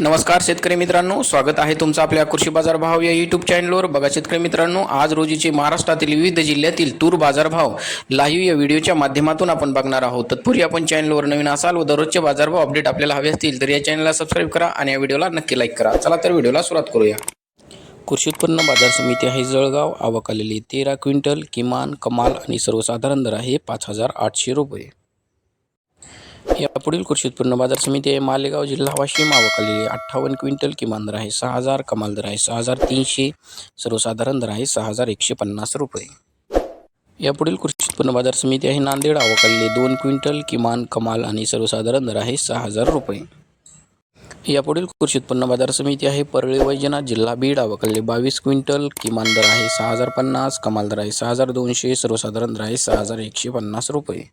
नमस्कार शेतकरी मित्रांनो स्वागत आहे तुमचं आपल्या कृषी बाजार भाव या युट्यूब चॅनलवर बघा शेतकरी मित्रांनो आज रोजीचे महाराष्ट्रातील विविध जिल्ह्यातील तूर बाजारभाव लाईव्ह या व्हिडिओच्या माध्यमातून आपण बघणार आहोत. तत्पूर्वी आपण चॅनलवर नवीन असाल व दररोजचे बाजारभाव अपडेट आपल्याला हवे असतील तर या चॅनलला सबस्क्राईब करा आणि या व्हिडिओला नक्की लाईक करा. चला तर व्हिडिओला सुरुवात करूया. कृषी उत्पन्न बाजार समिती आहे जळगाव. आवक आलेली तेरा क्विंटल किमान कमाल आणि सर्वसाधारण दर आहे पाच हजार आठशे रुपये. यापुढील कृषी उत्पन्न बाजार समिती आहे. मालेगाव जिल्हा वाशिम आवक अठ्ठावन्न क्विंटल किमान दर आहे. सहा हजार कमाल दर आहे. सहा हजार तीनशे सर्वसाधारण दर आहे. सहा हजार एकशे पन्नास रुपये. यापुढील कृषी उत्पन्न बाजार समिती आहे. नांदेड आवक दोन क्विंटल किमान कमाल आणि सर्वसाधारण दर आहे. सहा हजार रुपये. यापुढील कृषी उत्पन्न बाजार समिती आहे. परळी वैजनाथ जिल्हा बीड आवकले बावीस क्विंटल किमान दर आहे. सहा हजार पन्नास कमाल दर आहे. सहा हजार दोनशे सर्वसाधारण दर आहे. सहा हजार एकशे पन्नास रुपये.